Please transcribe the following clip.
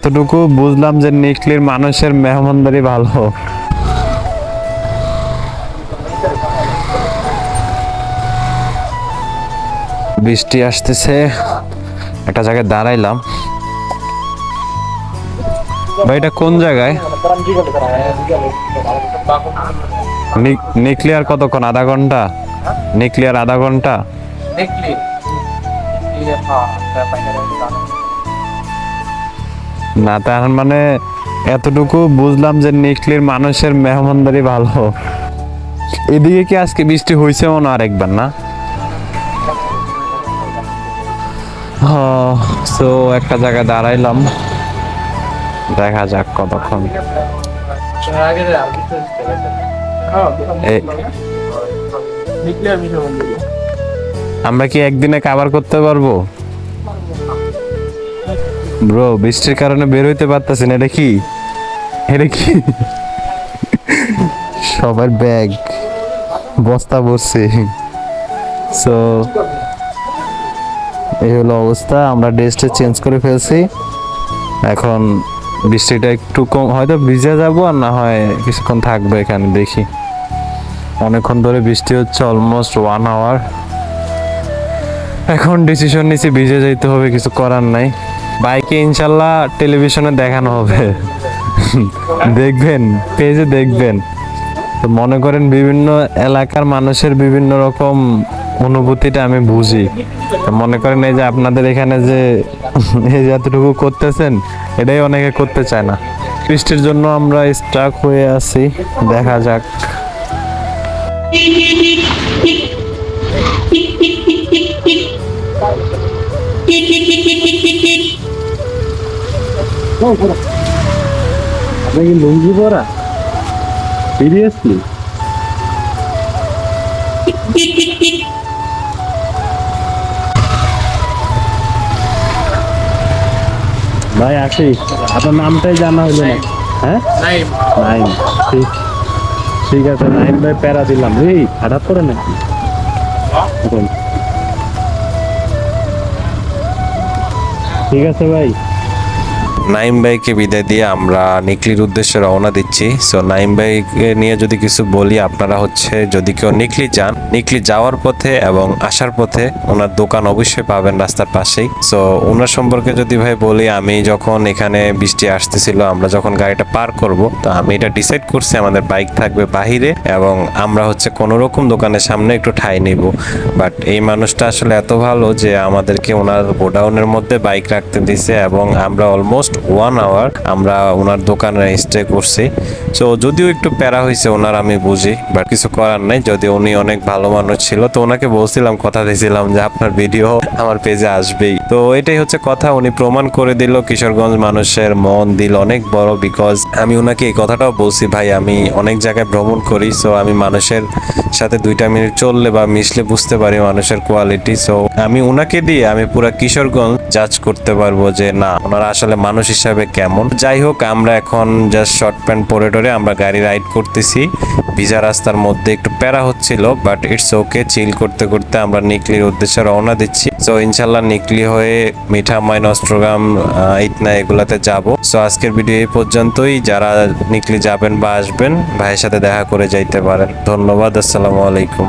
এতটুকু বুঝলাম যে নিকলির মানুষের মেহমানদারি ভালো। বৃষ্টি আসতেছে, একটা জায়গায় দাঁড়াইলাম। ভাই, এটা কোন জায়গায়? নিকলিয়ার কতক্ষণ? আধা ঘণ্টা? নিকলিয়ার আধা ঘণ্টা? না তার মানে এতটুকু বুঝলাম যে নিকলির মানুষের মেহমানদারি ভালো। এদিকে কি আজকে বৃষ্টি হয়েছে মনে হয় আরেকবার না? তো একটা জায়গায় দাঁড়াইলাম। দেখা যাক কতক্ষণ। আমরা কি একদিনে কাভার করতে পারব? ব্রো বৃষ্টির কারণে বের হইতে পারতেছি না, এটা কি? এটা কি? সবার ব্যাগ, বস্তা ভরছে। সো এই হলো অবস্থা, আমরা ড্রেসটা চেঞ্জ করে ফেলছি। এখন বৃষ্টিটা একটু কম, হয়তো ভিজে যাব আর না হয় কিছুক্ষণ থাকবে এখানে, দেখি। অনেকক্ষণ ধরে বৃষ্টি হচ্ছে অলমোস্ট ওয়ান আওয়ার এখন ডিসিশন নিছি, ভিজে যাইতে হবে, কিছু করার নাই। বাইকে ইনশাল্লাহ টেলিভিশনে দেখানো হবে। দেখবেন, পেজে দেখবেন। তো মনে করেন বিভিন্ন এলাকার মানুষের বিভিন্ন রকম অনুভূতিটা আমি বুঝি। মনে করেন এই যে আপনাদের এখানে যে এই যে এতটুকু করতেছেন, এটাই অনেকে করতে চায় না। বৃষ্টির জন্য আমরা স্টাক হয়ে আছি, দেখা যাক। আপনি কি লুঙ্গি পরা? সিরিয়াসলি ভাই আসি। আপনার নামটাই জানা হলো না। হ্যাঁ. নাইন ঠিক। ঠিক আছে নাইন ভাই প্যারা দিলাম। এই হঠাৎ করে নাকি? ঠিক আছে ভাই। নাইম ভাইকে বিদায় দিয়ে আমরা নিকলির উদ্দেশ্যে রওনা দিচ্ছি। সো নাইম ভাইকে নিয়ে যদি কিছু বলি, আপনারা হচ্ছে যদি কেউ নিকলি যান, নিকলি যাওয়ার পথে এবং আসার পথে ওনার দোকান অবশ্যই পাবেন রাস্তার পাশেই। সো ওনার সম্পর্কে যদি ভাই বলি, আমি যখন এখানে বৃষ্টি আসতেছিল, আমরা যখন গাড়িটা পার করব, তো আমি এটা ডিসাইড করছি আমাদের বাইক থাকবে বাহিরে এবং আমরা হচ্ছে কোনো রকম দোকানের সামনে একটু ঠাই নিব। বাট এই মানুষটা আসলে এত ভালো যে আমাদেরকে ওনার গোডাউনের মধ্যে বাইক রাখতে দিছে এবং আমরা অলমোস্ট ওয়ান আওয়ার আমরা ওনার দোকানে স্টে করছি। সো যদিও একটু প্যারা হয়েছে, ওনার আমি বুঝি বাট কিছু করার নাই। যদি উনি অনেক ভালো মানুষ ছিল, তো ওনাকে বলছিলাম, কথা দিয়েছিলাম যে আপনার ভিডিও আমার পেজে আসবেই। তো এটাই হচ্ছে কথা, উনি প্রমাণ করে দিল, কিশোরগঞ্জ মানুষের মন দিল অনেক বড় বিকজ আমি ওনাকে এই কথাটাও বলছি, ভাই, আমি অনেক জায়গায় ভ্রমণ করি সো আমি মানুষের সাথে দুইটা মিনিট চললে বা মিশলে বুঝতে পারি মানুষের কোয়ালিটি সো আমি ওনাকে দিয়ে আমি পুরা কিশোরগঞ্জ জাজ করতে পারব যে, না, ওনারা আসলে মানুষ হিসাবে কেমন? যাই হোক আমরা এখন জাস্ট শর্ট প্যান্ট পরে টরে আমরা গাড়ি রাইড করতেছি। ভিজা রাস্তার মধ্যে একটু প্যারা হচ্ছিল বাট ইটস ওকে চিল করতে করতে আমরা নিকলির উদ্দেশ্যে রওনা দিচ্ছি। সো ইনশাল্লাহ নিকলি হয়ে মিঠামাই নষ্টগ্রাম আহ, ইতনা এগুলাতে যাব। সো আজকের ভিডিও এই পর্যন্তই। যারা নিকলি যাবেন বা আসবেন ভাইয়ের সাথে দেখা করে যাইতে পারেন। ধন্যবাদ আসসালামু আলাইকুম।